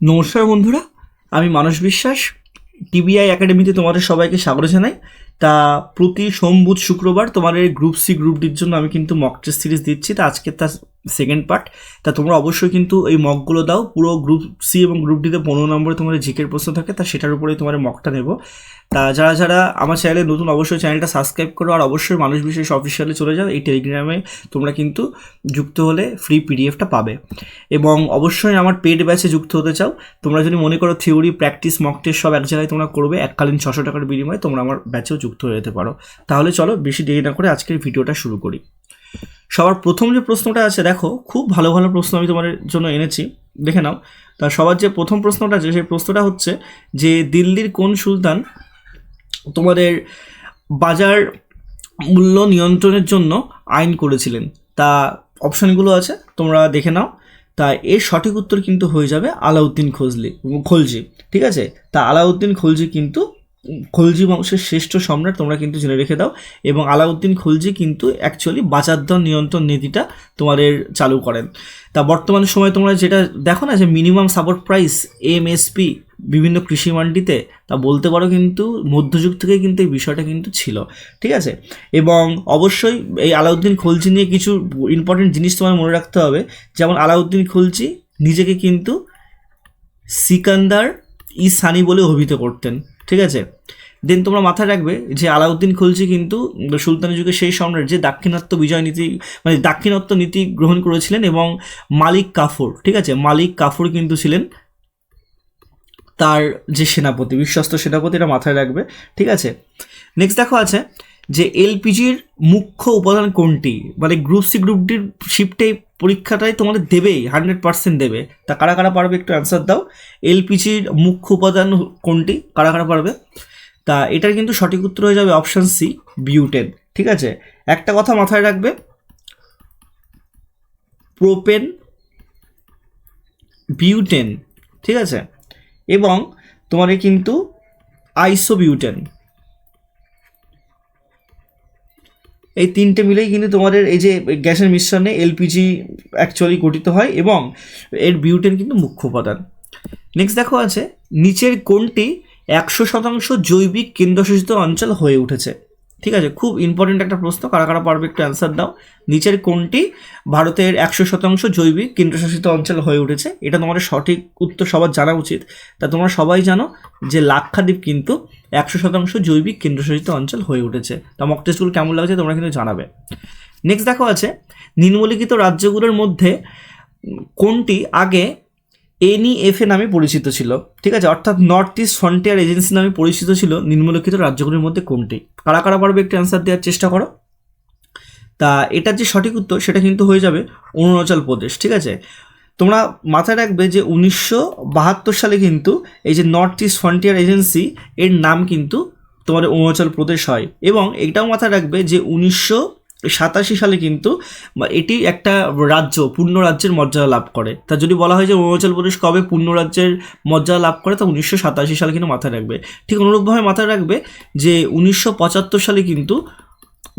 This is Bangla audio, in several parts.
নমস্কার বন্ধুরা, আমি মানস বিশ্বাস, টিবিআই একাডেমিতে তোমাদের সবাইকে স্বাগত জানাই। তা প্রতি সোম, বুধ, শুক্রবার তোমাদের গ্রুপ সি গ্রুপ ডির জন্য আমি কিন্তু মক টেস্ট সিরিজ দিচ্ছি। তা আজকে তার সেকেন্ড পার্ট তা তোমরা অবশ্যই কিন্তু এই মকগুলো দাও। পুরো গ্রুপ সি এবং গ্রুপ ডিতে পনেরো নম্বরে তোমাদের জিকের প্রশ্ন থাকে, তা সেটার উপরেই তোমার মকটা নেব। তা যারা যারা আমার চ্যানেলে নতুন, অবশ্যই চ্যানেলটা সাবস্ক্রাইব করো, আর অবশ্যই মানুষ বিশেষ অফিসিয়ালে চলে যাও, এই টেলিগ্রামে তোমরা কিন্তু যুক্ত হলে ফ্রি পিডিএফটা পাবে। এবং অবশ্যই আমার পেড ব্যাচে যুক্ত হতে চাও, তোমরা যদি মনে করো থিওরি প্র্যাকটিস মক টেস্ট সব এক জায়গায় তোমরা করবে, এককালীন ছশো টাকার বিনিময়ে তোমরা আমার ব্যাচেও যুক্ত হয়ে যেতে পারো। তাহলে চলো বেশি দেরি না করে আজকের ভিডিওটা শুরু করি। সবার প্রথম যে প্রশ্নটা আছে, দেখো, খুব ভালো ভালো প্রশ্ন আমি তোমাদের জন্য এনেছি, দেখে নাও। তা সবার যে প্রথম প্রশ্নটা আছে, সেই প্রশ্নটা হচ্ছে যে, দিল্লির কোন সুলতান তোমাদের বাজার মূল্য নিয়ন্ত্রণের জন্য আইন করেছিলেন? তা অপশানগুলো আছে, তোমরা দেখে নাও। তা এর সঠিক উত্তর কিন্তু হয়ে যাবে আলাউদ্দিন খোঁজলি খলজি ঠিক আছে? তা আলাউদ্দিন খলজি কিন্তু খলজি বংশের শ্রেষ্ঠ সম্রাট তোমরা কিন্তু জেনে রেখে দাও। এবং আলাউদ্দিন খলজি কিন্তু অ্যাকচুয়ালি বাজার দর নিয়ন্ত্রণ নীতিটা তোমাদের চালু করেন। তা বর্তমান সময়ে তোমরা যেটা দেখো না যে মিনিমাম সাপোর্ট প্রাইস এমএসপি বিভিন্ন কৃষি মান্ডিতে, তা বলতে পারো কিন্তু মধ্যযুগ থেকে কিন্তু এই বিষয়টা কিন্তু ছিল। ঠিক আছে? এবং অবশ্যই এই আলাউদ্দিন খলজি নিয়ে কিছু ইম্পর্টেন্ট জিনিস তোমার মনে রাখতে হবে। যেমন আলাউদ্দিন খলজি নিজেকে কিন্তু সিকান্দার ই সানি বলে অভিহিত করতেন। ঠিক আছে? দেন তোমরা মাথায় রাখবে যে আলাউদ্দিন খলজি কিন্তু সুলতানি যুগে সেই সম্রাট যে দাক্ষিণাত্য বিজয় নীতি মানে দাক্ষিণাত্য নীতি গ্রহণ করেছিলেন এবং মালিক কাফুর, ঠিক আছে? মালিক কাফুর কিন্তু ছিলেন তার যে সেনাপতি, বিশ্বস্ত সেনাপতি এটা মাথায় রাখবে, ঠিক আছে? নেক্সট দেখো আছে যে এলপিজির মুখ্য উপাদান কোনটি? মানে গ্রুপ সি গ্রুপ ডির পরীক্ষাটাই তোমাদের দেবেই হান্ড্রেড পার্সেন্ট দেবে। তা কারা কারা পারবে একটু অ্যান্সার দাও। এলপিজির মুখ্য উপাদান কোনটি? কারা কারা পারবে? তা এটার কিন্তু সঠিক উত্তর হয়ে যাবে অপশান সি বিউটেন ঠিক আছে? একটা কথা মাথায় রাখবে প্রোপেন বিউটেন ঠিক আছে? এবং তোমাদের কিন্তু আইসোবিউটেন এই তিনটে মিলেই কিন্তু তোমাদের এই যে গ্যাসের মিশ্রণে এলপিজি অ্যাকচুয়ালি গঠিত হয় এবং এর বিউটেন কিন্তু মুখ্য উপাদান। নেক্সট দেখো আছে, নিচের কোনটি একশো শতাংশ জৈবিক কেন্দ্রশাসিত অঞ্চল হয়ে উঠেছে। ঠিক আছে? খুব ইম্পর্টেন্ট একটা প্রশ্ন, কারা কারা পারবে একটু অ্যান্সার দাও। নিচের কোনটি ভারতের একশো শতাংশ জৈবিক কেন্দ্রশাসিত অঞ্চল হয়ে উঠেছে? এটা তোমাদের সঠিক উত্তর সবার জানা উচিত। তা তোমরা সবাই জানো যে লাক্ষাদ্বীপ কিন্তু একশো শতাংশ জৈবিক কেন্দ্রশাসিত অঞ্চল হয়ে উঠেছে। তা মক টেস্টগুলো কেমন লাগছে তোমরা কিন্তু জানাবে। নেক্সট দেখো আছে, নিম্নলিখিত রাজ্যগুলোর মধ্যে কোনটি আগে এনইএফএ নামে পরিচিত ছিল। ঠিক আছে? অর্থাৎ নর্থ ইস্ট ফ্রন্টিয়ার এজেন্সি নামে পরিচিত ছিল নিম্নলিখিত রাজ্যগুলির মধ্যে কোনটি? কারা কারা পারবে একটু অ্যান্সার দেওয়ার চেষ্টা করো। তা এটার যে সঠিক উত্তর, সেটা কিন্তু হয়ে যাবে অরুণাচল প্রদেশ, ঠিক আছে? তোমরা মাথায় রাখবে যে উনিশশো বাহাত্তর সালে কিন্তু এই যে নর্থ ইস্ট ফ্রন্টিয়ার এজেন্সি এর নাম কিন্তু তোমাদের অরুণাচল প্রদেশ হয়। এবং এটাও মাথায় রাখবে যে উনিশশো সাতাশি সালে কিন্তু এটি একটা রাজ্য, পূর্ণ রাজ্যের মর্যাদা লাভ করে। তা যদি বলা হয় যে অরুণাচল প্রদেশ কবে পূর্ণ রাজ্যের মর্যাদা লাভ করে, তা উনিশশো সাতাশি সালে কিন্তু মাথায় রাখবে। ঠিক অনুরূপভাবে মাথায় রাখবে যে উনিশশো পঁচাত্তর সালে কিন্তু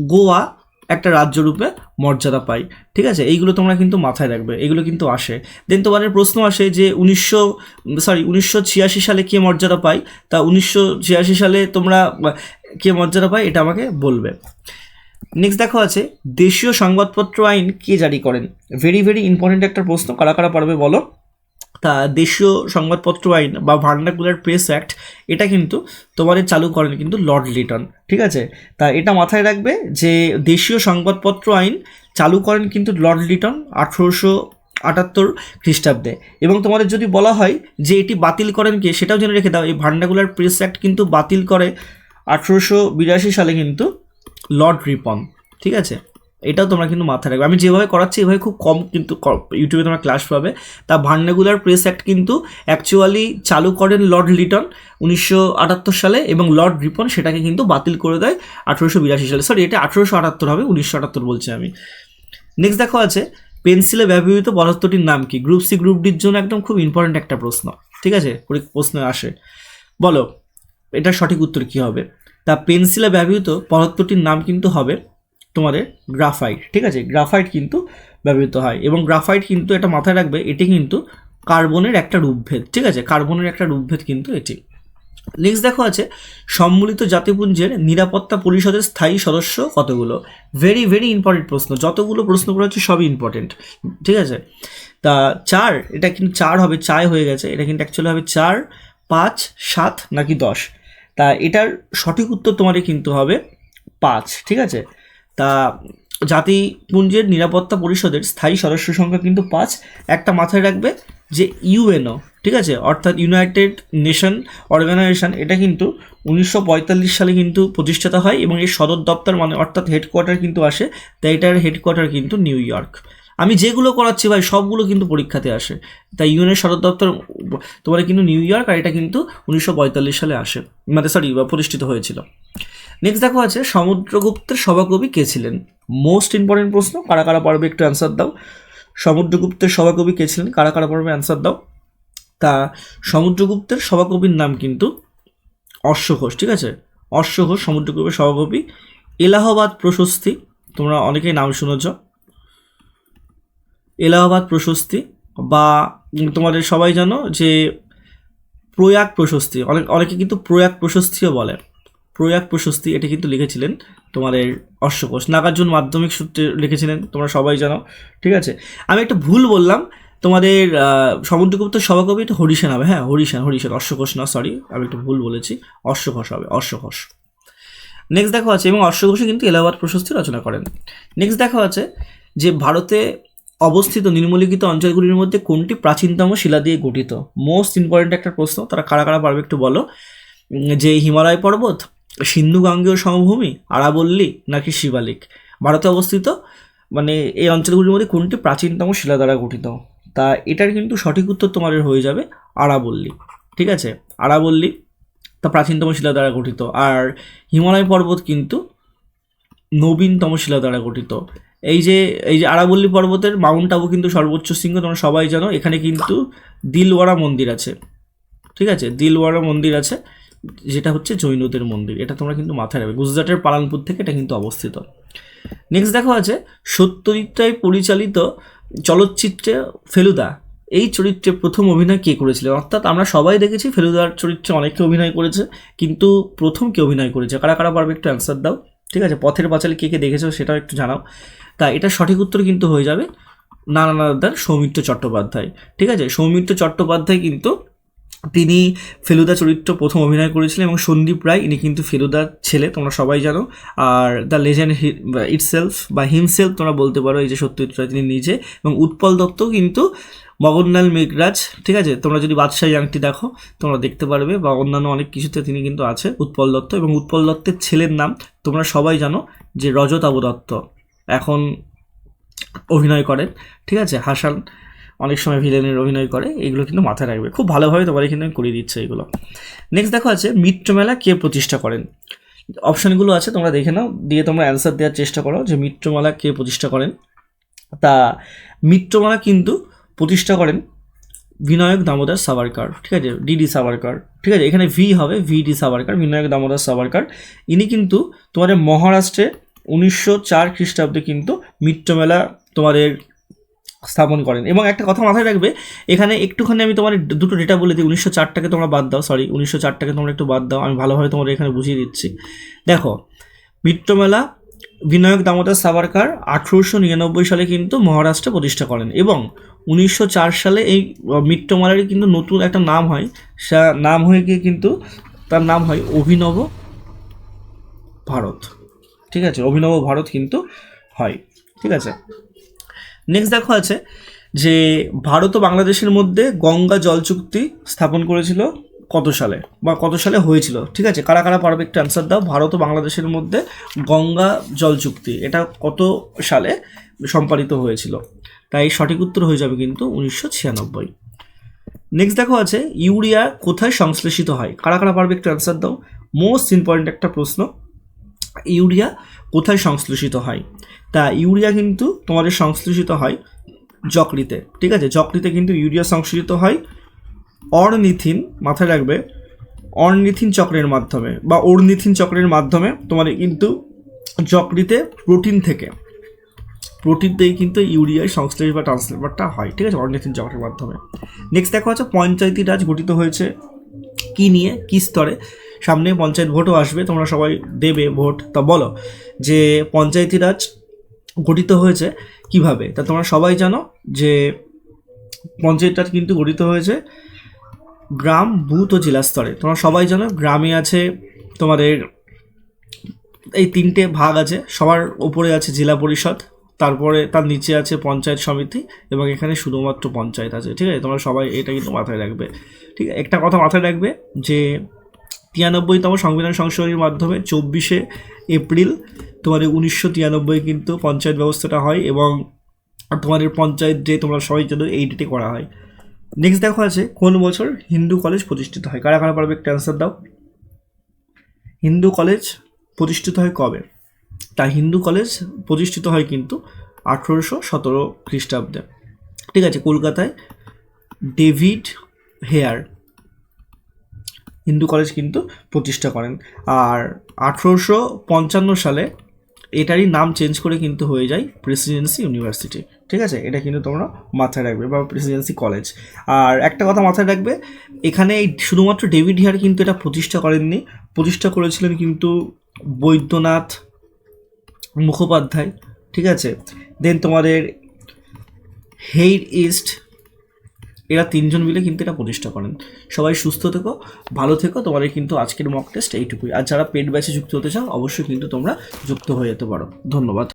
গোয়া একটা রাজ্যরূপে মর্যাদা পায়। ঠিক আছে? এইগুলো তোমরা কিন্তু মাথায় রাখবে। এগুলো কিন্তু আসে। দেন তোমাদের প্রশ্ন আসে যে উনিশশো সরি উনিশশো ছিয়াশি সালে কে মর্যাদা পায়? তা উনিশশো ছিয়াশি সালে তোমরা কে মর্যাদা পায়? এটা আমাকে বলবে। নেক্সট দেখো আছে, দেশীয় সংবাদপত্র আইন কে জারি করেন? ভেরি ভেরি ইম্পর্টেন্ট একটা প্রশ্ন, কারা কারা পারবে বলো? তা দেশীয় সংবাদপত্র আইন বা ভার্নাকুলার প্রেস অ্যাক্ট, এটা কিন্তু তোমাদের চালু করেন কিন্তু লর্ড লিটন, ঠিক আছে? তা এটা মাথায় রাখবে যে দেশীয় সংবাদপত্র আইন চালু করেন কিন্তু লর্ড লিটন আঠেরোশো আটাত্তর খ্রিস্টাব্দে। এবং তোমাদের যদি বলা হয় যে এটি বাতিল করেন কে, সেটাও জেনে রেখে দাও, এই ভার্নাকুলার প্রেস অ্যাক্ট কিন্তু বাতিল করে আঠেরোশো বিরাশি সালে কিন্তু লর্ড রিপন ঠিক আছে? এটাও তোমরা কিন্তু মাথায় রাখবে। আমি যেভাবে করাচ্ছি, এভাবে খুব কম কিন্তু ইউটিউবে তোমরা ক্লাস পাবে। তা ভার্নাগুলার প্রেস অ্যাক্ট কিন্তু অ্যাকচুয়ালি চালু করেন লর্ড লিটন উনিশশো আটাত্তর সালে এবং লর্ড রিপন সেটাকে কিন্তু বাতিল করে দেয় আঠেরোশো বিরাশি সালে। সরি এটা আঠেরোশো আটাত্তর হবে, উনিশশো আটাত্তর বলছি আমি। নেক্সট দেখো আছে পেন্সিলে ব্যবহৃত পদার্থটির নাম কি? গ্রুপ সি গ্রুপ ডির জন্য একদম খুব ইম্পর্ট্যান্ট একটা প্রশ্ন, ঠিক আছে? প্রশ্ন আসে। বলো, এটার সঠিক উত্তর কী হবে? তা পেন্সিলে ব্যবহৃত পদার্থটির নাম কিন্তু হবে তোমাদের গ্রাফাইট, ঠিক আছে? গ্রাফাইট কিন্তু ব্যবহৃত হয় এবং গ্রাফাইট কিন্তু এটা মাথায় রাখবে, এটি কিন্তু কার্বনের একটা রূপভেদ, ঠিক আছে? কার্বনের একটা রূপভেদ কিন্তু এটি। নেক্সট দেখো আছে সম্মিলিত জাতিপুঞ্জের নিরাপত্তা পরিষদের স্থায়ী সদস্য কতগুলো? ভেরি ভেরি ইম্পর্টেন্ট প্রশ্ন। যতগুলো প্রশ্ন করা হচ্ছে সবই ইম্পর্টেন্ট ঠিক আছে? তা চার, এটা কিন্তু চার হবে চায় হয়ে গেছে। এটা কিন্তু অ্যাকচুয়ালি হবে চার, পাঁচ, সাত, নাকি দশ? তা এটার সঠিক উত্তর তোমারই কিন্তু হবে পাঁচ, ঠিক আছে? তা জাতিপুঞ্জের নিরাপত্তা পরিষদের স্থায়ী সদস্য সংখ্যা কিন্তু পাঁচ। একটা মাথায় রাখবে যে ইউএনও, ঠিক আছে? অর্থাৎ ইউনাইটেড নেশন অর্গানাইজেশন, এটা কিন্তু উনিশশো পঁয়তাল্লিশ সালে কিন্তু প্রতিষ্ঠাতা হয় এবং এর সদর দপ্তর মানে অর্থাৎ হেডকোয়ার্টার কিন্তু আসে, তাই এটার হেডকোয়ার্টার কিন্তু নিউ ইয়র্ক। আমি যেগুলো করাচ্ছি ভাই, সবগুলো কিন্তু পরীক্ষাতে আসে। তাই ইউএনের সদর দপ্তর, তোমার কিন্তু নিউ ইয়র্ক আর এটা কিন্তু উনিশশো পঁয়তাল্লিশ সালে আসে। মানে সরি প্রতিষ্ঠিত হয়েছিল। নেক্সট দেখো আছে, সমুদ্রগুপ্তের সভাকবি কে ছিলেন? মোস্ট ইম্পর্টেন্ট প্রশ্ন, কারা কারা পারবে একটু অ্যান্সার দাও। সমুদ্রগুপ্তের সভাকবি কে ছিলেন? কারা কারা পারবে অ্যান্সার দাও। তা, সমুদ্রগুপ্তের সভাকবির নাম কিন্তু অশ্বঘোষ, ঠিক আছে? অশ্বঘোষ, সমুদ্রগুপ্তের সভাকবি। এলাহাবাদ প্রশস্তি, তোমরা অনেকেই নাম শুনেছ। এলাহাবাদ প্রশস্তি বা তোমাদের সবাই জানো যে প্রয়াগ প্রশস্তি। অনেক, অনেকে কিন্তু প্রয়াগ প্রশস্তিও বলে। প্রয়াগ প্রশস্তি, এটা কিন্তু লিখেছিলেন তোমাদের অশ্বকোষ নাগার্জুন মাধ্যমিক সূত্রে লিখেছিলেন, তোমরা সবাই জানো, ঠিক আছে? আমি একটা ভুল বললাম, তোমাদের সমুদ্রগুপ্ত সভাকবি এটা হরিসেন হবে। হ্যাঁ হরিসেন হরিসেন অশ্বঘোষ না সরি আমি একটু ভুল বলেছি। অশ্বঘোষ হবে অশ্বঘোষ নেক্সট দেখা আছে এবং অশ্বঘোষে কিন্তু এলাহাবাদ প্রশস্তি রচনা করেন। নেক্সট দেখা আছে যে ভারতে অবস্থিত নিম্নলিখিত অঞ্চলগুলির মধ্যে কোনটি প্রাচীনতম শিলা দিয়ে গঠিত? মোস্ট ইম্পর্ট্যান্ট একটা প্রশ্ন, তারা কারা কারা পারবে একটু বলো। যে হিমালয় পর্বত, সিন্ধু গাঙ্গেয় সমভূমি, আরাবল্লী নাকি শিবালিক? ভারতে অবস্থিত মানে এই অঞ্চলগুলির মধ্যে কোনটি প্রাচীনতম শিলা দ্বারা গঠিত? তা এটার কিন্তু সঠিক উত্তর তোমার হয়ে যাবে আরাবল্লী, ঠিক আছে? আরাবল্লী, তা প্রাচীনতম শিলা দ্বারা গঠিত। আর হিমালয় পর্বত কিন্তু নবীনতম শিলা দ্বারা গঠিত। এই যে এই যে আরাবল্লী পর্বতের মাউন্ট আবু কিন্তু সর্বোচ্চ শৃঙ্গ, তোমরা সবাই জানো, এখানে কিন্তু দিলওয়ারা মন্দির আছে। ঠিক আছে? দিলওয়ারা মন্দির আছে, যেটা হচ্ছে জৈনদের মন্দির। এটা তোমরা কিন্তু মাথায় রাখবে। গুজরাটের পালানপুর থেকে এটা কিন্তু অবস্থিত। নেক্সট দেখো আছে সত্যজিৎ রায় পরিচালিত চলচ্চিত্রে ফেলুদা। এই চরিত্রে প্রথম অভিনয় কে করেছিলেন অর্থাৎ আমরা সবাই দেখেছি ফেলুদার চরিত্রে অনেকে অভিনয় করেছে, কিন্তু প্রথম কে অভিনয় করেছে? কারা কারা পারবে একটু অ্যান্সার দাও। ঠিক আছে? পথের পাঁচালী কে কে দেখেছ সেটাও একটু জানাও। তা এটা সঠিক উত্তর কিন্তু হয়ে যাবে নানা নানানাদার সৌমিত্র চট্টোপাধ্যায়। ঠিক আছে? সৌমিত্র চট্টোপাধ্যায় কিন্তু তিনি ফেলুদা চরিত্র প্রথম অভিনয় করেছিলেন এবং সন্দীপ রায়, ইনি কিন্তু ফেলুদার ছেলে, তোমরা সবাই জানো। আর দ্য লেজেন্ড ইটসেলফ, বা হিমসেলফ তোমরা বলতে পারো, এই যে সত্যজিৎ রায়, তিনি নিজে। এবং উৎপল দত্ত কিন্তু মগনলাল মেঘরাজ, ঠিক আছে? তোমরা যদি বাদশাহী আংটি দেখো, তোমরা দেখতে পারবে, বা অন্যান্য অনেক কিছুতে তিনি কিন্তু আছে উৎপল দত্ত। এবং উৎপল দত্তের ছেলের নাম তোমরা সবাই জানো, যে রজতাভ দত্ত। এখন অভিনয় করেন ঠিক আছে? হাসান অনেক সময় ভিলেনের অভিনয় করে, এগুলো কিন্তু মাথায় রাখবে। খুব ভালোভাবে তোমার কিন্তু করিয়ে দিচ্ছে এগুলো। নেক্সট দেখো আছে মিত্রমেলা কে প্রতিষ্ঠা করেন? অপশানগুলো আছে, তোমরা দেখে নাও, দিয়ে তোমরা অ্যান্সার দেওয়ার চেষ্টা করো যে মিত্রমালা কে প্রতিষ্ঠা করেন? তা মিত্রমালা কিন্তু প্রতিষ্ঠা করেন বিনায়ক দামোদর সাভারকার, ঠিক আছে? ডিডি সাভারকার, ঠিক আছে? এখানে ভি হবে ভি ডি সাভারকার, বিনায়ক দামোদর সাভারকার। ইনি কিন্তু তোমাদের মহারাষ্ট্রে উনিশশো চার খ্রিস্টাব্দে কিন্তু মিত্রমেলা তোমাদের স্থাপন করেন। এবং একটা কথা মাথায় রাখবে, এখানে একটুখানি আমি তোমার দুটো ডেটা বলে দিই, উনিশশো চারটাকে তোমরা বাদ দাও সরি উনিশশো চারটাকে তোমরা একটু বাদ দাও, আমি ভালোভাবে তোমাদের এখানে বুঝিয়ে দিচ্ছি। দেখো মিত্রমেলা বিনায়ক দামোদর সাভারকার আঠেরোশো নিরানব্বই সালে কিন্তু মহারাষ্ট্রে প্রতিষ্ঠা করেন এবং উনিশশো চার সালে এই মিত্রমেলারই কিন্তু নতুন একটা নাম হয়। সে, নাম হয়ে গিয়ে কিন্তু তার নাম হয় অভিনব ভারত। ঠিক আছে, অভিনব ভারত কিন্তু হয়, ঠিক আছে। নেক্সট দেখো আছে যে ভারত ও বাংলাদেশের মধ্যে গঙ্গা জল চুক্তি স্থাপন করেছিল কত সালে বা কত সালে হয়েছিল, ঠিক আছে? কারা কারা পারবে একটু অ্যান্সার দাও। ভারত ও বাংলাদেশের মধ্যে গঙ্গা জল চুক্তি, এটা কত সালে সম্পাদিত হয়েছিল? তাই সঠিক উত্তর হয়ে যাবে কিন্তু উনিশশো ছিয়ানব্বই। নেক্সট দেখো আছে, ইউরিয়া কোথায় সংশ্লেষিত হয়? কারা কারা পারবে একটু অ্যান্সার দাও। মোস্ট ইম্পর্ট্যান্ট একটা প্রশ্ন। ইউরিয়া কোথায় সংশ্লেষিত হয়? তা ইউরিয়া কিন্তু তোমাদের সংশ্লেষিত হয় যকৃতে, ঠিক আছে? যকৃতে কিন্তু ইউরিয়া সংশ্লেষিত হয় অর্নিথিন, মাথায় রাখবে, অর্নিথিন চক্রের মাধ্যমে বা অর্নিথিন চক্রের মাধ্যমে তোমাদের কিন্তু যকৃতে প্রোটিন থেকে প্রোটিন থেকে কিন্তু ইউরিয়ার সংশ্লেষ বা ট্রান্সলেভারটা হয়, ঠিক আছে? অর্নিথিন চক্রের মাধ্যমে। নেক্সট দেখা হচ্ছে পঞ্চায়েতি রাজ গঠিত হয়েছে কী নিয়ে? কী স্তরে? সামনে পঞ্চায়েত ভোটও আসবে, তোমরা সবাই দেবে ভোট। তা বলো যে পঞ্চায়েতি রাজ গঠিত হয়েছে কীভাবে? তা তোমরা সবাই জানো যে পঞ্চায়েত রাজ কিন্তু গঠিত হয়েছে গ্রাম, বুথ ও জেলা স্তরে। তোমরা সবাই জানো গ্রামে আছে তোমাদের এই তিনটে ভাগ আছে, সবার ওপরে আছে জেলা পরিষদ, তারপরে তার নিচে আছে পঞ্চায়েত সমিতি এবং এখানে শুধুমাত্র পঞ্চায়েত আছে, ঠিক আছে? তোমরা সবাই এটা কিন্তু মাথায় রাখবে। ঠিক আছে, একটা কথা মাথায় রাখবে যে তিরানব্বইতম সংবিধান সংশোধনীর মাধ্যমে চব্বিশে এপ্রিল তোমাদের উনিশশো তিরানব্বই কিন্তু পঞ্চায়েত ব্যবস্থাটা হয় এবং তোমাদের পঞ্চায়েত যে তোমরা সবাই জানো এই ডেটে করা হয়। নেক্সট দেখো আছে, কোন বছর হিন্দু কলেজ প্রতিষ্ঠিত হয়? কারা কারা পারবে একটা অ্যান্সার দাও। হিন্দু কলেজ প্রতিষ্ঠিত হয় কবে? তা হিন্দু কলেজ প্রতিষ্ঠিত হয় কিন্তু আঠেরোশো সতেরো খ্রিস্টাব্দে। ঠিক আছে, কলকাতায় ডেভিড হেয়ার হিন্দু কলেজ কিন্তু প্রতিষ্ঠা করেন। আর আঠেরোশো পঞ্চান্ন সালে এটারই নাম চেঞ্জ করে কিন্তু হয়ে যায় প্রেসিডেন্সি ইউনিভার্সিটি। ঠিক আছে? এটা কিন্তু তোমরা মাথায় রাখবে বা প্রেসিডেন্সি কলেজ। আর একটা কথা মাথায় রাখবে, এখানে এই শুধুমাত্র ডেভিড হেয়ার কিন্তু এটা প্রতিষ্ঠা করেননি। প্রতিষ্ঠা করেছিলেন কিন্তু বৈদ্যনাথ মুখোপাধ্যায়। ঠিক আছে? দেন তোমাদের হেইড ইস্ট এরা তিনজন মিলে কিন্তু এটা প্রতিষ্ঠা করেন। সবাই সুস্থ থেকো, ভালো থেকো, তোমাদের কিন্তু আজকের মক টেস্ট এইটুকুই। আর যারা পেট ব্যাচে যুক্ত হতে চাও, অবশ্যই কিন্তু তোমরা যুক্ত হয়ে যেতে পারো। ধন্যবাদ।